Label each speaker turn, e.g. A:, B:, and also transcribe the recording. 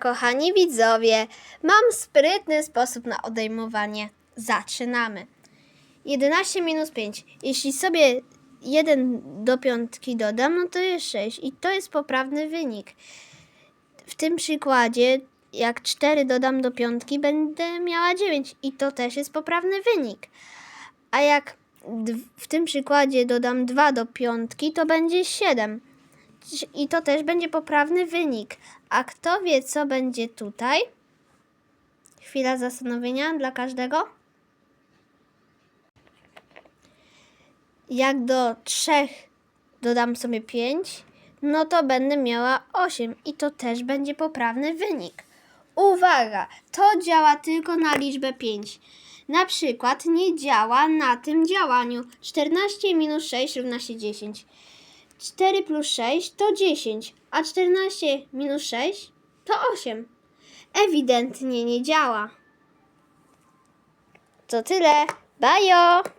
A: Kochani widzowie! Mam sprytny sposób na odejmowanie. Zaczynamy. 11 minus 5. Jeśli sobie 1 do piątki dodam, no to jest 6 i to jest poprawny wynik. W tym przykładzie, jak 4 dodam do piątki, będę miała 9 i to też jest poprawny wynik. A jak w tym przykładzie dodam 2 do piątki, to będzie 7. I to też będzie poprawny wynik. A kto wie, co będzie tutaj? Chwila zastanowienia dla każdego. Jak do 3 dodam sobie 5, no to będę miała 8 i to też będzie poprawny wynik. Uwaga, to działa tylko na liczbę 5. Na przykład nie działa na tym działaniu. 14 minus 6 równa się 10. 4 plus 6 to 10, a 14 minus 6 to 8. Ewidentnie nie działa. To tyle. Bajo!